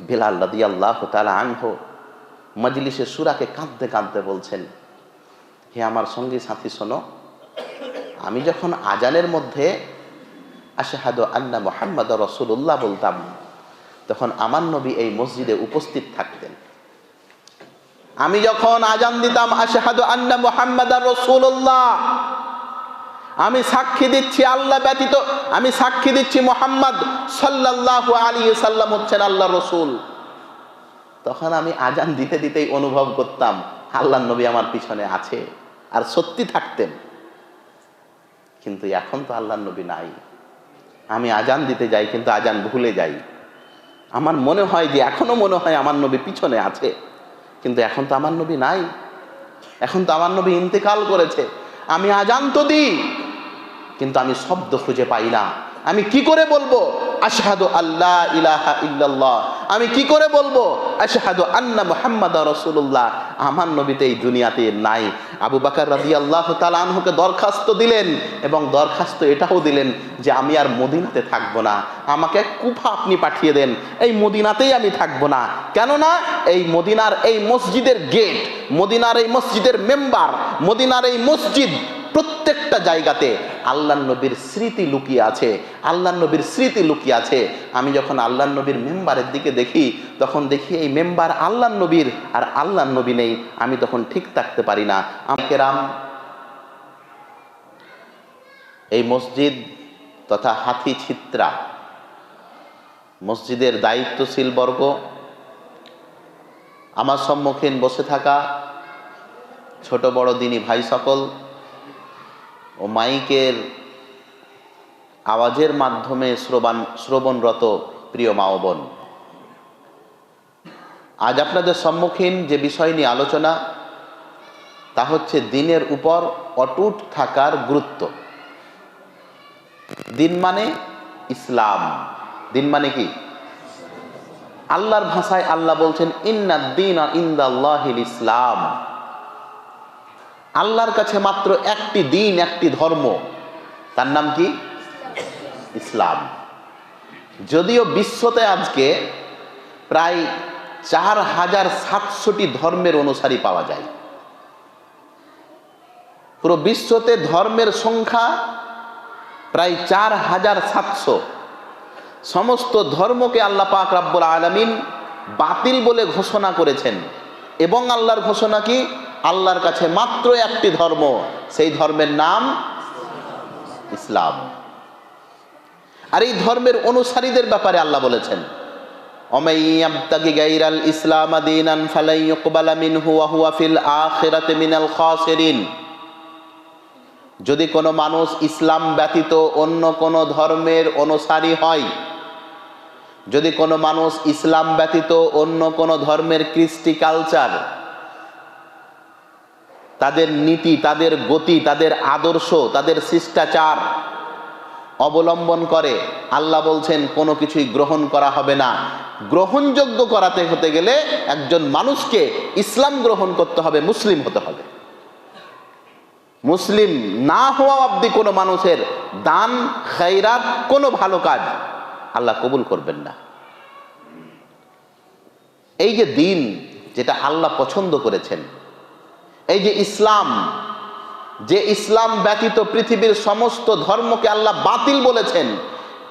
বেলাল রাদি আল্লাহ তালা আনহ মজলিসে সুরাকে কাঁদতে কাঁদতে বলছেন, হে আমার সঙ্গী, সাথী, শোনো, আমি যখন আজানের মধ্যে আশাহাদু আন্না মোহাম্মদ রসুল্লাহ বলতাম, তখন আমার নবী এই মসজিদে উপস্থিত থাকতেন। আমি যখন আজান দিতাম, আশাহাদু আন্না মোহাম্মদ রসুল্লাহ আমি সাক্ষী দিচ্ছি আল্লাহ ব্যতীত, আমি সাক্ষী দিচ্ছি মোহাম্মদ সাল্লাল্লাহু আলী সাল্লাম হচ্ছেন আল্লাহ রসুল। তখন আমি আজান দিতে দিতেই অনুভব করতাম আল্লাহ নবী আমার পিছনে আছে আর সত্যি থাকতেন। কিন্তু এখন তো আল্লাহ নবী নাই। আমি আজান দিতে যাই কিন্তু আজান ভুলে যাই। আমার মনে হয় যে এখনও মনে হয় আমার নবী পিছনে আছে, কিন্তু এখন তো আমার নবী নাই। এখন তো আমার নবী ইন্তেকাল করেছে। আমি আজান তো দিই কিন্তু আমি শব্দ খুঁজে পাই না। আমি কি করে বলব? আশহাদু আল্লাহ ইলাহা ইল্লাল্লাহ। আমি কি করে বলব? আশহাদু আন্না মুহাম্মাদ রাসূলুল্লাহ। আমার নবীতে এই দুনিয়াতে নাই। আবু বাকার রাদিয়াল্লাহু তাআলা আনহুকে দরখাস্ত দিলেন এবং দরখাস্ত এটাও দিলেন যে আমি আর মদিনাতে থাকব না। আমাকে কুফা আপনি পাঠিয়ে দেন। এই মদিনাতেই আমি থাকব না। কেননা এই মদিনার এই মসজিদের গেট, মদিনার এই মসজিদের মেম্বার, মদিনার এই মসজিদ প্রত্যেকটা জায়গাতে আল্লাহ নবীর স্মৃতি লুকিয়ে আছে আল্লাহ নবীর স্মৃতি লুকিয়ে আছে। আমি যখন আল্লাহ নবীর মেম্বারের দিকে দেখি, তখন দেখি এই মেম্বার আল্লাহ নবীর আর আল্লাহ নবী নেই। আমি তখন ঠিক থাকতে পারি না। আমাকে রাম এই মসজিদ তথা হাতি ছিত্রা, মসজিদের দায়িত্বশীল বর্গ, আমার সম্মুখীন বসে থাকা ছোট বড় দিনী ভাই সকল ও মাইকের আওয়াজের মাধ্যমে শ্রবণ, শ্রবণরত প্রিয় মা বোন। আজ আপনাদের সম্মুখীন যে বিষয় নিয়ে আলোচনা, তা হচ্ছে দিনের উপর অটুট থাকার গুরুত্ব। দিন মানে ইসলাম। দিন মানে কি? আল্লাহর ভাষায় আল্লাহ বলছেন ইন্না দিন ইন্দাল্লাহিল ইসলাম। আল্লাহর কাছে মাত্র একটি দিন, একটি ধর্ম। তার নাম কি? ইসলাম। যদিও বিশ্বতে আজকে প্রায় চার হাজার সাতশোটি ধর্মের অনুসারী পাওয়া যায়। পুরো বিশ্বতে ধর্মের সংখ্যা প্রায় চার হাজার সাতশো। সমস্ত ধর্মকে আল্লাহ পাক রাব্বুল আলমিন বাতিল বলে ঘোষণা করেছেন। এবং আল্লাহর ঘোষণা কি? আল্লাহর কাছে মাত্র একটি ধর্ম, সেই ধর্মের নাম ইসলাম। আর এই ধর্মের অনুসারীদের ব্যাপারে আল্লাহ বলেছেন যদি কোনো মানুষ ইসলাম ব্যতীত অন্য কোনো ধর্মের অনুসারী হয়, যদি কোনো মানুষ ইসলাম ব্যতীত অন্য কোনো ধর্মের কৃষ্টি কালচার তাদের নীতি, তাদের গতি, তাদের আদর্শ, তাদের শিষ্টাচার অবলম্বন করে। আল্লাহ বলছেন, কোনো কিছুই গ্রহণ করা হবে না। গ্রহণযোগ্য করাতে হতে গেলে একজন মানুষকে ইসলাম গ্রহণ করতে হবে, মুসলিম হতে হবে। মুসলিম না হওয়া অব্দি কোনো মানুষের দান খাইরাত কোনো ভালো কাজ আল্লাহ কবুল করবেন না। এই যে দিন, যেটা আল্লাহ পছন্দ করেছেন এই যে ইসলাম যে ইসলাম ব্যতীত পৃথিবীর সমস্ত ধর্মকে আল্লাহ বাতিল বলেছেন,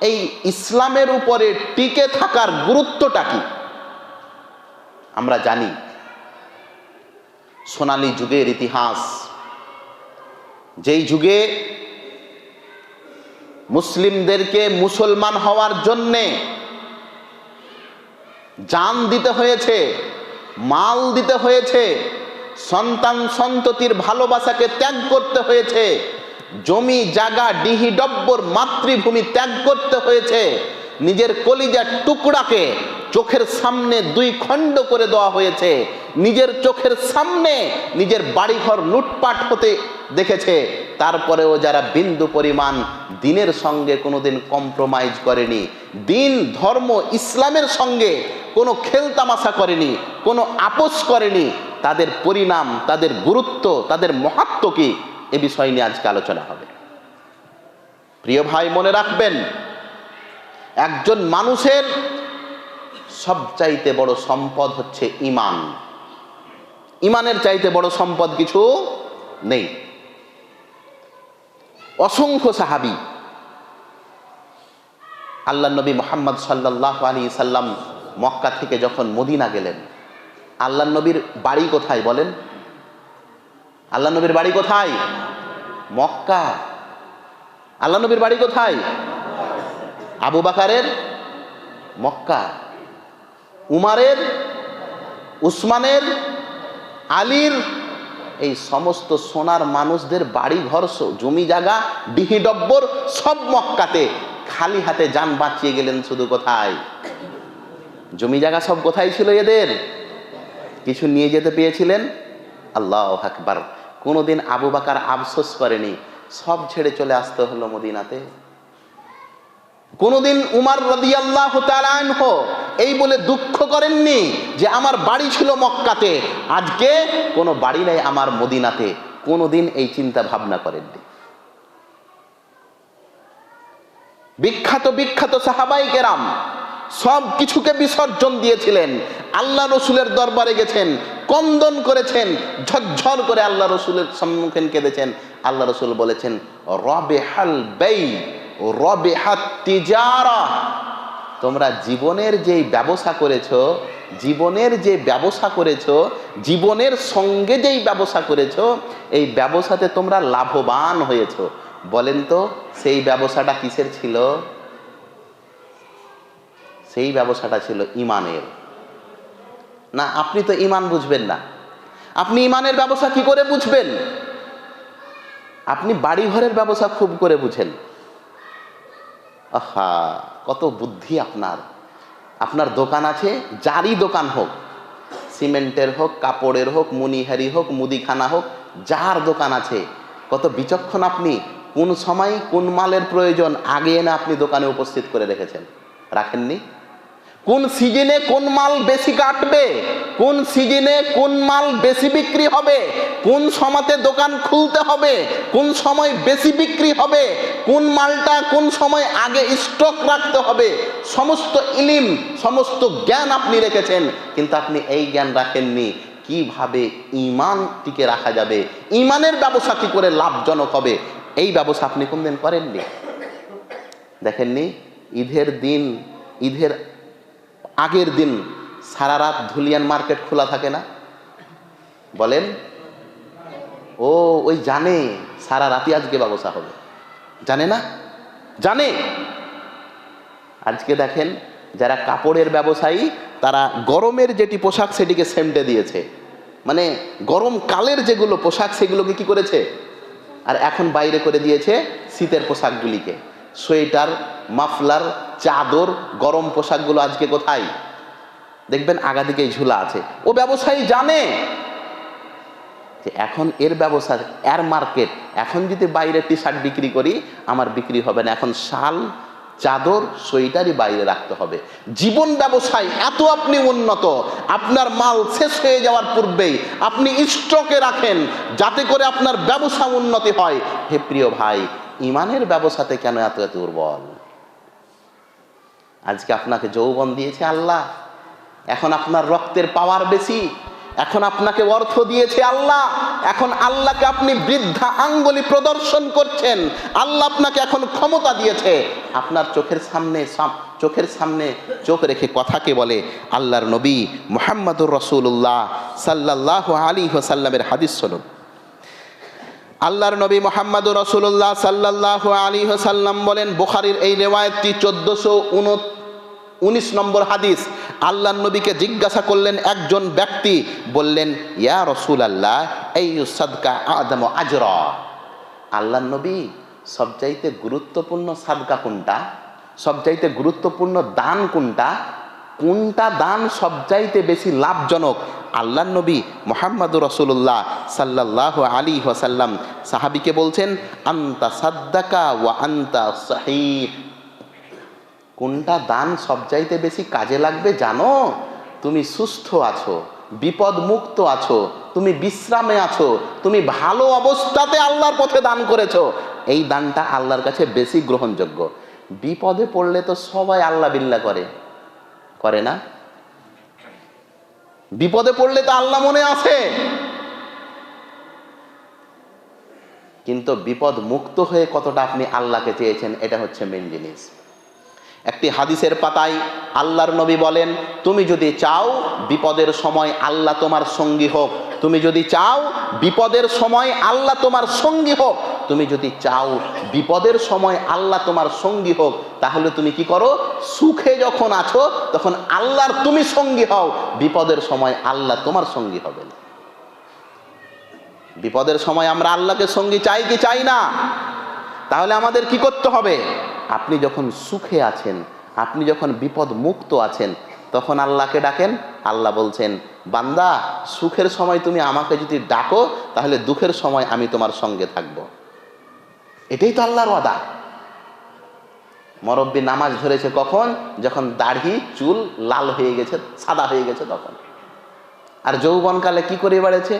এই ইসলামের উপরে টিকে থাকার গুরুত্বটা কি? আমরা জানি, সোনালি যুগের ইতিহাস, যেই যুগে মুসলিমদেরকে মুসলমান হওয়ার জন্যে জান দিতে হয়েছে, মাল দিতে হয়েছে সন্তান সন্ততির ভালোবাসাকে ত্যাগ করতে হয়েছে। জমি জাগা ডিহি, ডব্বর, মাতৃভূমি ত্যাগ করতে হয়েছে। নিজের কলিজার টুকরাকে চোখের সামনে দুই খণ্ড করে দেওয়া হয়েছে। নিজের চোখের সামনে নিজের বাড়িঘর লুটপাট হতে দেখেছে। তারপরেও যারা বিন্দু পরিমাণ দিনের সঙ্গে কোনোদিন কম্প্রোমাইজ করেনি, দিন, ধর্ম, ইসলামের সঙ্গে কোনো খেলতামাশা করেনি, কোনো আপোষ করেনি তাদের পরিণাম, তাদের গুরুত্ব, তাদের মহাত্ম কি? এ বিষয় নিয়ে আজকে আলোচনা হবে। প্রিয় ভাই, মনে রাখবেন, একজন মানুষের সবচাইতে বড় সম্পদ হচ্ছে ইমান। ইমানের চাইতে বড় সম্পদ কিছু নেই। অসংখ্য সাহাবি আল্লাহ নবী মোহাম্মদ সাল্লাহ আলী সাল্লাম মক্কা থেকে যখন মদিনা গেলেন আল্লাহ নবীর বাড়ি কোথায় বলেন? আল্লাহ নবীর বাড়ি কোথায়? মক্কা। আল্লাহ নবীর বাড়ি কোথায়? আবু বাকারের মক্কা। উমারের, উসমানের, আলীর, এই সমস্ত সোনার মানুষদের বাড়ি ঘর জমি জায়গা, ডিহি ডব্বর সব মক্কাতে খালি হাতে যান বাঁচিয়ে গেলেন শুধু কোথায়? জমি জায়গা সব কোথায় ছিল এদের? কিছু নিয়ে যেতে পেয়েছিলেন? আল্লাহ আকবার। কোনোদিন আবু বাকার আফসোস করেনি, সব ছেড়ে চলে আসতে হলো মদিনাতে। কোনোদিন উমার রদিয়াল্লাহ তালানহ এই বলে দুঃখ করেননি যে আমার বাড়ি ছিল মক্কাতে, আজকে কোনো বাড়ি নেই আমার মদিনাতে। কোনোদিন এই চিন্তা ভাবনা করেননি। বিখ্যাত বিখ্যাত সাহাবাই কেরাম সব কিছুকে বিসর্জন দিয়েছিলেন। আল্লাহ রসুলের দরবারে গেছেন, কন্দন করেছেন, ঝরঝর করে আল্লাহ রসুলের সম্মুখীন কেঁদেছেন। আল্লাহ রসুল বলেছেন রবে হাল বেই রবে হাত তিজারা। তোমরা জীবনের যেই ব্যবসা করেছ, জীবনের যে ব্যবসা করেছ, জীবনের সঙ্গে যেই ব্যবসা করেছ, এই ব্যবসাতে তোমরা লাভবান হয়েছো। বলেন তো, সেই ব্যবসাটা কিসের ছিল? সেই ব্যবসাটা ছিল ইমানের। না, আপনি তো ইমান বুঝবেন না। আপনি ইমানের ব্যবসা কি করে বুঝবেন? আপনি বাড়ি ঘরের ব্যবসা খুব করে বুঝেন। আহা, কত বুদ্ধি আপনার। আপনার দোকান আছে, যারই দোকান হোক। সিমেন্টের হোক, কাপড়ের হোক, মুনিহারি হোক, মুদিখানা হোক, যার দোকান আছে। কত বিচক্ষণ আপনি। কোন সময় কোন মালের প্রয়োজন, আগে এনে আপনি দোকানে উপস্থিত করে রেখেছেন। রাখেননি? কোন সিজনে কোন মাল বেশি কাটবে? কোন সিজনে কোন মাল বেশি বিক্রি হবে? কোন সময়তে দোকান খুলতে হবে? কোন সময় বেশি বিক্রি হবে? কোন মালটা কোন সময় আগে স্টক রাখতে হবে? সমস্ত ইলিম, সমস্ত জ্ঞান আপনি রেখেছেন, কিন্তু আপনি এই জ্ঞান রাখেননি। কীভাবে ইমান টিকে রাখা যাবে? ইমানের ব্যবসা কি করে লাভজনক হবে? এই ব্যবসা আপনি কোনদিন করেননি? দেখেননি? ঈদের দিন, ঈদের আগের দিন সারা রাত ধুলিয়ান মার্কেট খোলা থাকে না? বলেন, ও, ওই জানে সারা রাতি আজকে ব্যবসা হবে। জানে না? জানে। আজকে দেখেন, যারা কাপড়ের ব্যবসায়ী, তারা গরমের যেটি পোশাক সেটিকে সেমটে দিয়েছে। মানে গরম কালের যেগুলো পোশাক, সেগুলোকে কি করেছে? আর এখন বাইরে করে দিয়েছে শীতের পোশাকগুলিকে। সোয়েটার, মাফলার, চাদর, গরম পোশাকগুলো আজকে কোথায়? দেখবেন আগা দিকেই ঝুলা আছে। ও ব্যবসায়ী জানে যে এখন এর ব্যবসা এর মার্কেট এখন যদি বাইরে টি শার্ট বিক্রি করি, আমার বিক্রি হবে না। এখন শাল চাদর সোয়েটারই বাইরে রাখতে হবে। জীবন ব্যবসায় এত আপনি উন্নত, আপনার মাল শেষ হয়ে যাওয়ার পূর্বেই আপনি স্টকে রাখেন, যাতে করে আপনার ব্যবসা উন্নতি হয়। হে প্রিয় ভাই, ইমানের ব্যবসাতে কেন এত এত দুর্বল আজকে আপনাকে যৌবন দিয়েছে আল্লাহ। এখন আপনার রক্তের পাওয়ার বেশি। এখন আপনাকে অর্থ দিয়েছে আল্লাহ। এখন আল্লাহকে আপনি বৃদ্ধা আঙ্গুলি প্রদর্শন করছেন। আল্লাহ আপনাকে এখন ক্ষমতা দিয়েছে। আপনার চোখের সামনে চোখের সামনে চোখ রেখে কথাকে বলে, আল্লাহর নবী মোহাম্মদুর রসুল্লাহ সাল্লাহ আলী হোসাল্লামের হাদিস শুনুন। আল্লাহর নবী মোহাম্মদ রসুল্লাহ সাল্লাহ আলী সাল্লাম বলেন, বুখারির এই রেওয়ায়তটি চোদ্দশো উনিশ নম্বর হাদিস, আল্লাহর নবীকে জিজ্ঞাসা করলেন একজন ব্যক্তি, বললেন, ইয়া রসুল আল্লাহ এই সাদকা আদম আজর? আল্লাহর নবী, সবচাইতে গুরুত্বপূর্ণ সাদকা কোনটা? সবচাইতে গুরুত্বপূর্ণ দান কোনটা? কোনটা দান সবচাইতে বেশি লাভজনক? আল্লাহ নবী মোহাম্মদ রসুল্লাহ সাল্লাহ আলী ওয়াসাল্লাম সাহাবিকে বলছেন, আন্তা সাদ্দাকা ওয়া আন্তা সাহিহ। কোনটা দান সবচাইতে বেশি কাজে লাগবে জানো? তুমি সুস্থ আছো বিপদ মুক্ত আছো, তুমি বিশ্রামে আছো, তুমি ভালো অবস্থাতে আল্লাহর পথে দান করেছ। এই দানটা আল্লাহর কাছে বেশি গ্রহণযোগ্য। বিপদে পড়লে তো সবাই আল্লাহ বিল্লা করে। করে না? বিপদে পড়লে তো আল্লাহ মনে আছে। কিন্তু বিপদ মুক্ত হয়ে কতটা আপনি আল্লাহকে চেয়েছেন, এটা হচ্ছে মেন জিনিস। একটি হাদিসের পাতায় আল্লাহর নবী বলেন, তুমি যদি চাও বিপদের সময় আল্লাহ তোমার সঙ্গী হোক, তুমি যদি চাও বিপদের সময় আল্লাহ তোমার সঙ্গী হোক, তুমি যদি চাও বিপদের সময় আল্লাহ তোমার সঙ্গী হোক, তাহলে তুমি কি করো? সুখে যখন আছো, তখন আল্লাহর তুমি সঙ্গী হও। বিপদের সময় আল্লাহ তোমার সঙ্গী হবেন বিপদের সময় আমরা আল্লাহকে সঙ্গী চাই কি চাই না? তাহলে আমাদের কি করতে হবে? আপনি যখন সুখে আছেন, আপনি যখন বিপদ মুক্ত আছেন, তখন আল্লাহকে ডাকেন, আল্লাহ বলছেন, বান্দা, সুখের সময় তুমি আমাকে যদি ডাকো, তাহলে দুঃখের সময় আমি তোমার সঙ্গে থাকব। এটাই তো আল্লাহর ওয়াদা। মরব্বী নামাজ ধরেছে কখন? যখন দাড়ি, চুল লাল হয়ে গেছে, সাদা হয়ে গেছে তখন। আর যৌবনকালে কি করে বেড়েছে?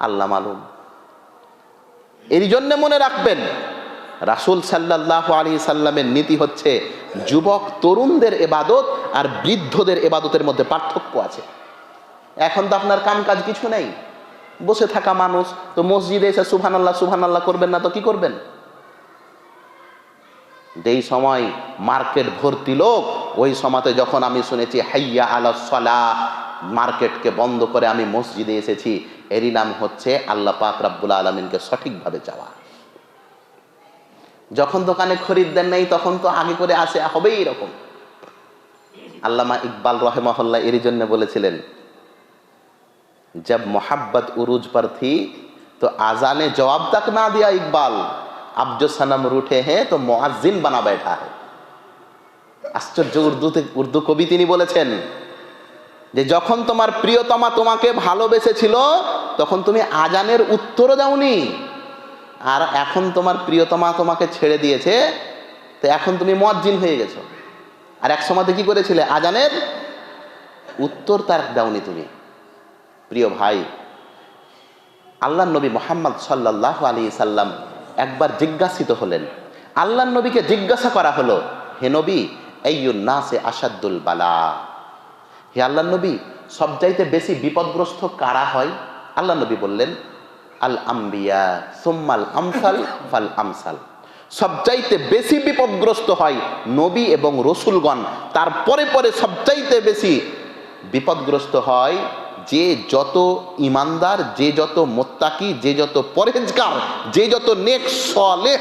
আল্লাহ মালুম। এই জন্যে মনে রাখবেন রাসুল সাল্লাহ আলী সাল্লামের নীতি হচ্ছে যুবক তরুণদের এবাদত আর বৃদ্ধদের এবাদতের মধ্যে পার্থক্য আছে। এখন তো আপনার কাম কাজ কিছু নেই। বসে থাকা মানুষ, তো মসজিদে এসে সুহান আল্লাহ সুহান আল্লাহ করবেন না তো কি করবেন? যেই সময় মার্কেট ভর্তি লোক, ওই সময়তে যখন আমি শুনেছি, হাইয়া আলা সলাহ, মার্কেটকে বন্ধ করে আমি মসজিদে এসেছি, এরই নাম হচ্ছে আল্লাহ পাক রাব্বুল আলমিনকে সঠিকভাবে চাওয়া। যখন দোকানে খরিদ্দার নেই, তখন তো আগে করে আসে, হবেই এরকম। আল্লামা ইকবাল রহেমহল্লা এর জন্য বলেছিলেন যাব মোহাব্বত উরুজ পর থি, তো আজানে জবাব তাক না দিয়া ইকবাল। আব জো রুঠে হ্যাঁ তো মোয়াজিন বানা বেঠা আশ্চর্য উর্দুতে উর্দু কবি তিনি বলেছেন যে, যখন তোমার প্রিয়তমা তোমাকে ভালোবেসেছিল, তখন তুমি আজানের উত্তরও দাওনি। আর এখন তোমার প্রিয়তমা তোমাকে ছেড়ে দিয়েছে, তো এখন তুমি মজ্জিন হয়ে গেছো। আর এক সময়তে কি করেছিলে? আজানের? উত্তর তার দাওনি তুমি, প্রিয় ভাই। আল্লাহ নবী মোহাম্মদ সাল্লাহ আলী সাল্লাম একবার জিজ্ঞাসিত হলেন, আল্লাহ নবীকে জিজ্ঞাসা করা হলো, হে নবী নাসে আসাদুল বালা? হে আল্লাহ নবী, সবচাইতে বেশি বিপদগ্রস্ত কারা হয়? আল্লাহ নবী বললেন আল আম্বিয়া সোম্মাল আমসাল ফাল আমসাল। সবচাইতে বেশি বিপদগ্রস্ত হয় নবী এবং রসুলগণ। তারপরে পরে সবচাইতে বেশি বিপদগ্রস্ত হয় যে যত ইমানদার, যে যত মোত্তাকি, যে যত পরেজগার যে যত নেক সলে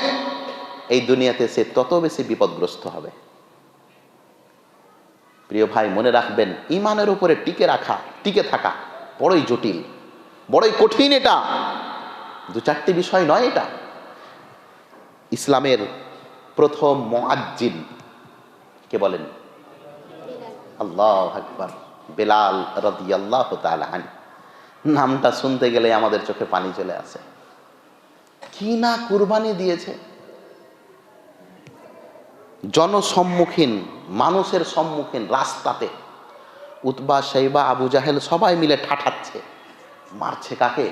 এই দুনিয়াতে সে তত বেশি বিপদগ্রস্ত হবে। প্রিয় ভাই, মনে রাখবেন, ইমানের উপরে টিকে রাখা, টিকে থাকা বড়ই জটিল, বড়ই কঠিন এটা। দু চারটি বিষয় নয় এটা। ইসলামের প্রথম মোয়াজ্জিন কে বলেন? আল্লাহ আকবার। বেলাল রদিয়াল্লাহ তালান নামটা শুনতে গেলে আমাদের চোখে পানি চলে আসে। কি না কুরবানি দিয়েছে? জনসম্মুখীন, মানুষের সম্মুখীন রাস্তাতে। উতবা সাইবা আবু জাহেল সবাই মিলে ঠাঠাচ্ছে। মারছে কাকে?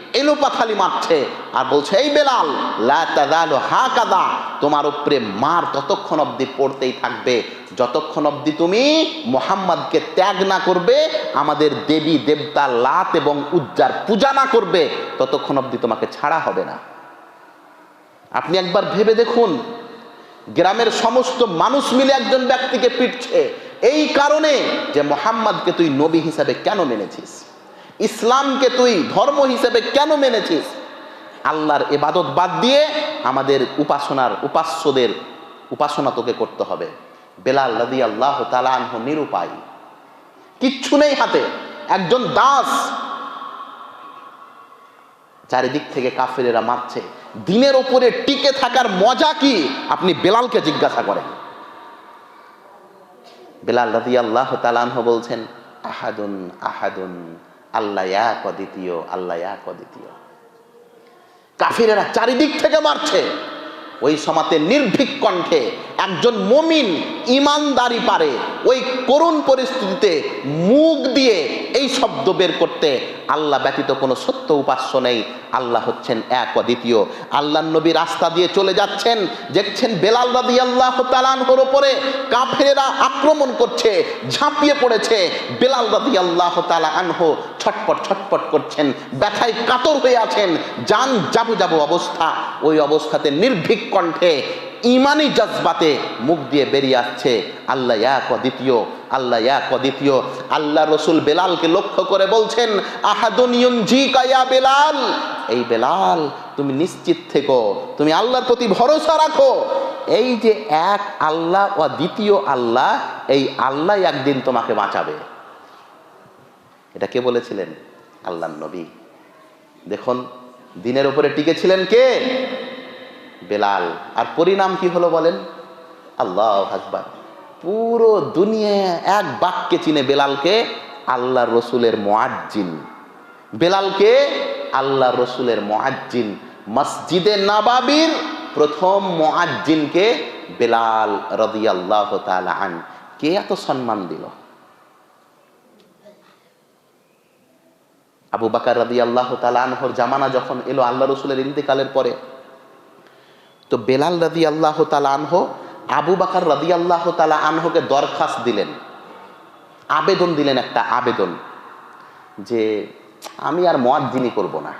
এলোপাথালি মারছে আর বলছে, এই বেলাল, লা তাজালু হাকাযা। তোমার উপরে মার ততক্ষণ অবধি পড়তেই থাকবে, যতক্ষণ অবধি তুমি মোহাম্মদকে ত্যাগ না করবে, আমাদের দেবী, দেবতা, লাত এবং উজ্জার পূজা না করবে, ততক্ষণ অবধি তোমাকে ছাড়া হবে না। আপনি একবার ভেবে দেখুন, গ্রামের সমস্ত মানুষ মিলে একজন ব্যক্তিকে পিটছে। এই কারণে যে মোহাম্মদকে তুই নবী হিসাবে কেন মেনেছিস? ইসলামকে তুই ধর্ম হিসেবে কেন মেনেছিস? আল্লাহর এবাদত বাদ দিয়ে আমাদের উপাসনার উপাস্যদের উপাসনা তোকে করতে হবে। বেলাল রাদি আল্লাহ তালাহ নিরুপায়। কিচ্ছু নেই হাতে। একজন দাস চারিদিক থেকে কাফেরেরা মারছে। দিনের ওপরে টিকে থাকার মজা কি? আপনি বেলালকে জিজ্ঞাসা করেন। বেলাল রাদি আল্লাহ তালাহ বলছেন, আহাদুন আহাদুন। আল্লাহ এক দ্বিতীয় আল্লাহ এক দ্বিতীয় কাফিরেরা চারিদিক থেকে মারছে। ওই সমাতে নির্ভীক কণ্ঠে একজন মমিন ইমানদারি পারে। ওই করুণ পরিস্থিতিতে মুখ দিয়ে এই শব্দ বের করতে আল্লাহ ব্যতীত কোনো সত্য উপাস্য নেই। আল্লাহ হচ্ছেন এক অদ্বিতীয়। আল্লাহ নবী রাস্তা দিয়ে চলে যাচ্ছেন। দেখছেন বেলাল রাদি আল্লাহ তালানহর ওপরে কাফেরেরা আক্রমণ করছে, ঝাঁপিয়ে পড়েছে। বেলাল রাদি আল্লাহ তালা আনহ ছটপট ছটপট করছেন, ব্যথায় কাতর হয়ে আছেন, যান যাব যাব অবস্থা। ওই অবস্থাতে নির্ভীক কণ্ঠে, ইমানি জজবাতে মুখ দিয়ে বেরিয়ে আসছে, আল্লাহ এক দ্বিতীয় আল্লাহ এক দ্বিতীয় আল্লাহ রসুল বেলালকে লক্ষ্য করে বলছেন আহাদুনিয়ন জি কায়া বেলাল। এই বেলাল, তুমি নিশ্চিত থেকো, তুমি আল্লাহর প্রতি ভরসা রাখো। এই যে এক আল্লাহ ও দ্বিতীয় আল্লাহ, এই আল্লাহ একদিন তোমাকে বাঁচাবে। এটা কে বলেছিলেন? আল্লাহ নবী। দেখুন, দিনের উপরে টিকেছিলেন কে? বেলাল। আর পরিণাম কি হলো বলেন? আল্লাহ আকবার। পুরো দুনিয়া এক বাক্যে চিনে বেলালকে আল্লাহ রসুলের মোয়াজ্জিন বেলালকে আল্লাহ রসুলের মোয়াজ্জিন মসজিদে নাবাবির প্রথম মোয়াজ্জিনকে বেলাল রদি আল্লাহ আন। কে এত সম্মান দিল? আবু বাকার রাদি আল্লাহ আনহর জামানা যখন এলো আল্লাহ রসুলের ইন্তেকালের পরে, তো বেলাল রাদি আল্লাহ আনহ আবু বাকার রাদি আল্লাহ তালা আনহকে দরখাস্ত দিলেন। আবেদন দিলেন একটা আবেদন যে, আমি আর মোয়াজ্জিনই করব না।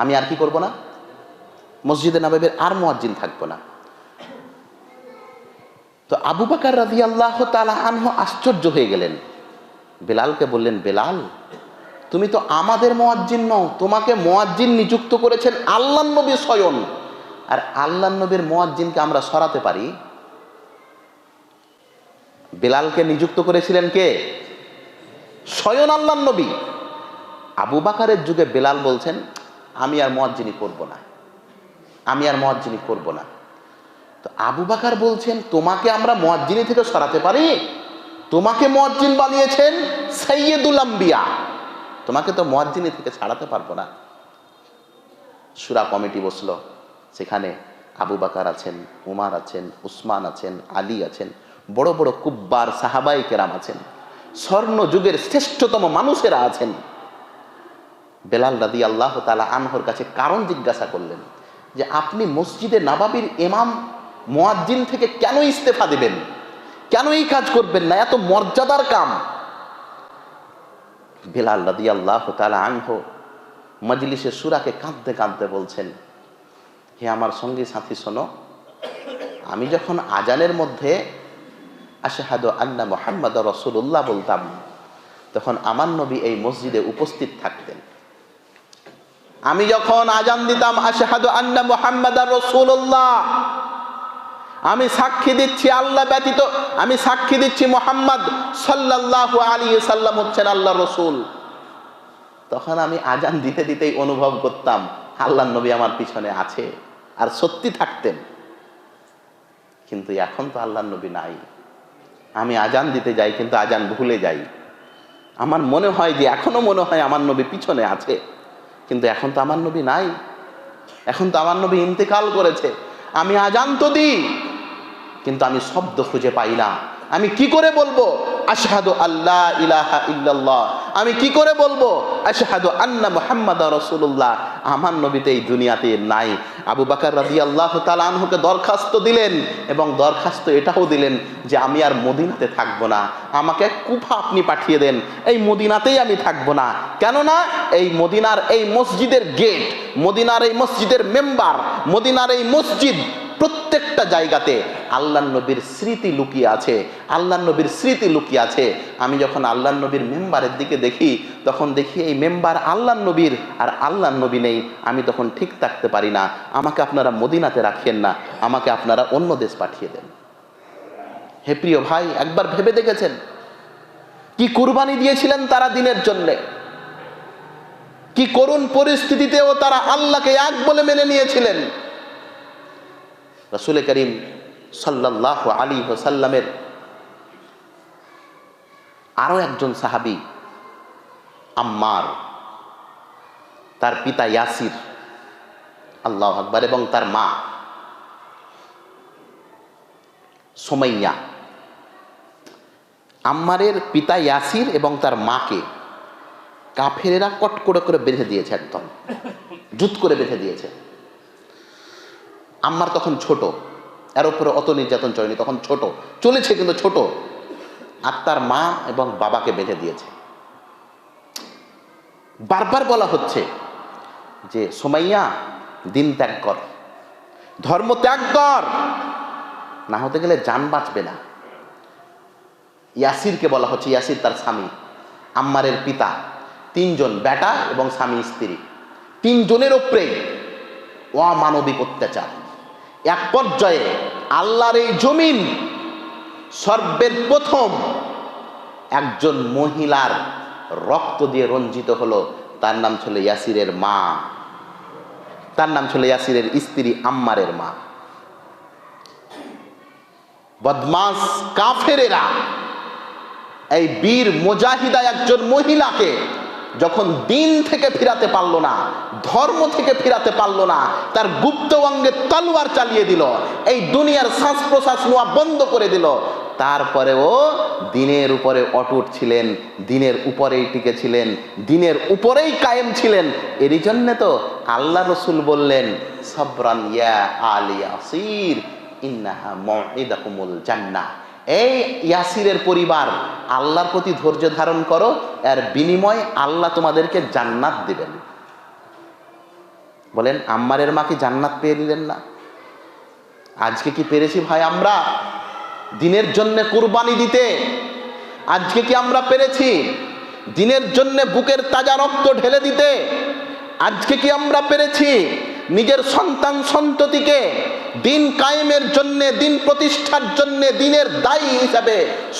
আমি আর কি করব না? মসজিদে নবাবের আর মোয়াজ্জিন থাকব না। তো আবু বাকার রাজি আল্লাহ তালা আনহ আশ্চর্য হয়ে গেলেন। বেলালকে বললেন, বেলাল তুমি তো আমাদের মোয়াজ্জিন নও, তোমাকে মোয়াজ্জিন নিযুক্ত করেছেন আল্লাহ নবী স্বয়ং। আর আল্লাহ নবীর মোয়াজ্জিনকে আমরা সরাতে পারি? বেলালকে নিযুক্ত করেছিলেন কে? স্বয়ং আল্লাহ নবী। আবু বাকারের যুগে বেলাল বলছেন, আমি আর মোয়াজ্জিনি করব না। আমি আর মোয়াজ্জিনি করব না। তো আবু বাকার বলছেন, তোমাকে আমরা মোয়াজ্জিনি থেকে সরাতে পারি? তোমাকে মোয়াজ্জিন বানিয়েছেন সৈয়দুল আম্বিয়া। তোমাকে তো মোয়াজ্জিনি থেকে ছাড়াতে পারব না। সুরা কমিটি বসল। সেখানে আবু বাকার আছেন, উমার আছেন, উসমান আছেন, আলী আছেন, বড় বড় কুব্বার সাহাবাই কেরাম আছেন স্বর্ণ যুগের শ্রেষ্ঠতম মানুষেরা আছেন। বেলাল রাদি আল্লাহ তালা আনহর কাছে কারণ জিজ্ঞাসা করলেন যে, আপনি মসজিদে নাবাবির এমাম মোয়াজ্জিন থেকে কেন ইস্তেফা দেবেন? কেন এই কাজ করবেন না? এত মর্যাদার কাম? বেলাল রাদি আল্লাহ তালা আনহ মজলিসের সুরাকে কাঁদতে কাঁদতে বলছেন, হে আমার সঙ্গী সাথী, শোনো, আমি যখন আজানের মধ্যে আশাহাদ আন্না মোহাম্মদ রসুল্লাহ বলতাম, তখন আমার নবী এই মসজিদে উপস্থিত থাকতেন। আমি যখন আজান দিতাম, আশাহাদ আন্না মোহাম্মদ রসুল্লাহ আমি সাক্ষী দিচ্ছি আল্লাহ ব্যতীত, আমি সাক্ষী দিচ্ছি মোহাম্মদ সাল্লাহ আলী সাল্লাম হচ্ছেন আল্লাহ রসুল। তখন আমি আজান দিতে দিতেই অনুভব করতাম আল্লাহ নবী আমার পিছনে আছে আর সত্যি থাকতেন। কিন্তু এখন তো আল্লাহ নবী নাই। আমি আজান দিতে যাই কিন্তু আজান ভুলে যাই। আমার মনে হয় যে এখনও মনে হয় আমার নবী পিছনে আছে, কিন্তু এখন তো আমার নবী নাই। এখন তো আমার নবী ইন্তেকাল করেছে। আমি আজান তো দিই কিন্তু আমি শব্দ খুঁজে পাই না। আমি কি করে বলব? আশহাদু আল্লাহ ইলাহা ইল্লাল্লাহ। আমি কি করে বলব? আশহাদু আন্না মুহাম্মাদ রাসূলুল্লাহ। আমার নবীতে এই দুনিয়াতে নাই। আবু বাকার রাদিয়াল্লাহু তাআলা আনহুকে দরখাস্ত দিলেন এবং দরখাস্ত এটাও দিলেন যে আমি আর মদিনাতে থাকব না। আমাকে কুফা আপনি পাঠিয়ে দেন। এই মদিনাতেই আমি থাকব না। কেননা এই মদিনার এই মসজিদের গেট, মদিনার এই মসজিদের মেম্বার, মদিনার এই মসজিদ প্রত্যেকটা জায়গাতে আল্লাহ নবীর স্মৃতি লুকিয়ে আছে আল্লাহ নবীর স্মৃতি লুকিয়ে আছে। আমি যখন আল্লাহ নবীর মেম্বারের দিকে দেখি, তখন দেখি এই মেম্বার আল্লাহ নবীর আর আল্লাহ নবী নেই। আমি তখন ঠিক থাকতে পারি না। আমাকে আপনারা মদিনাতে রাখেন না। আমাকে আপনারা অন্য দেশ পাঠিয়ে দেন। হে প্রিয় ভাই, একবার ভেবে দেখেছেন? কি কুরবানি দিয়েছিলেন তারা দিনের জন্যে? কি করুণ পরিস্থিতিতেও তারা আল্লাহকে এক বলে মেনে নিয়েছিলেন? রসুল করিম সাল্লাহ আলী হোসাল্লামের আরও একজন সাহাবি, আম্মার, তার পিতা ইয়াসির, আল্লাহ আকবর, এবং তার মা সোমাইয়া। আম্মারের পিতা ইয়াসির এবং তার মাকে কাফেরেরা কট করে করে বেঁধে দিয়েছে একদম, জুত করে বেঁধে দিয়েছে। আম্মার তখন ছোট। এর উপরে অত নির্যাতন চলেনি, তখন ছোট, চলেছে কিন্তু ছোট। আর তার মা এবং বাবাকে বেঁধে দিয়েছে। বারবার বলা হচ্ছে যে, সোমাইয়া, দিন ত্যাগ কর, ধর্ম ত্যাগ কর। না হতে গেলে যান বাঁচবে না। ইয়াসিরকে বলা হচ্ছে, ইয়াসির তার স্বামী, আম্মারের পিতা, তিনজন বেটা এবং স্বামী স্ত্রী। তিনজনের ওপরে অমানবিক অত্যাচার। এক পর্যায়ে আল্লাহর এই জমিন সর্বের প্রথম একজন মহিলার রক্ত দিয়ে রঞ্জিত হলো, তার নাম ছিল ইয়াসিরের মা। তার নাম ছিল ইয়াসিরের স্ত্রী আম্মারের মা। বদমাস কাফেরেরা এই বীর মোজাহিদা একজন মহিলাকে যখন দিন থেকে ফিরাতে পারল না, ধর্ম থেকে ফিরাতে পারল না, তার গুপ্ত অঙ্গে তলোয়ার চালিয়ে দিল, এই দুনিয়ার শ্বাস প্রশ্বাস নেওয়া বন্ধ করে দিল। তারপরে ও দিনের উপরে অটুট ছিলেন, দিনের উপরেই টিকে ছিলেন, দিনের উপরেই কায়েম ছিলেন। এরই জন্যে তো আল্লাহ রসুল বললেন, সবরান ইয়া আলী আসির, ইন্নাহা মঈদাকুমুল জান্নাহ। এই ইয়াসিরের পরিবার, আল্লাহর প্রতি ধৈর্য ধারণ করো, এর বিনিময়ে আল্লাহ তোমাদেরকে জান্নাত দিবেন। বলেন, আম্মারের মাকে জান্নাত পেয়ে দিলেন না। আজকে কি পেরেছি ভাই আমরা? দিনের জন্য কুরবানি দিতে। আজকে কি আমরা পেরেছি? দিনের জন্য বুকের তাজা রক্ত ঢেলে দিতে। আজকে কি আমরা পেরেছি? নিজের সন্তান সন্ততিকে দিন কায়েমের জন্য, দিন প্রতিষ্ঠার জন্য, দিনের দায়ী হিসাবে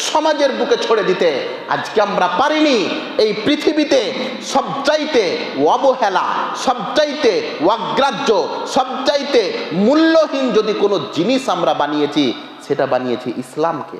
সমাজের বুকে ছড়ে দিতে আজকে আমরা পারিনি। এই পৃথিবীতে সবচাইতে অবহেলা, সবচাইতে অগ্রাহ্য, সবচাইতে মূল্যহীন যদি কোনো জিনিস আমরা বানিয়েছি, সেটা বানিয়েছি ইসলামকে।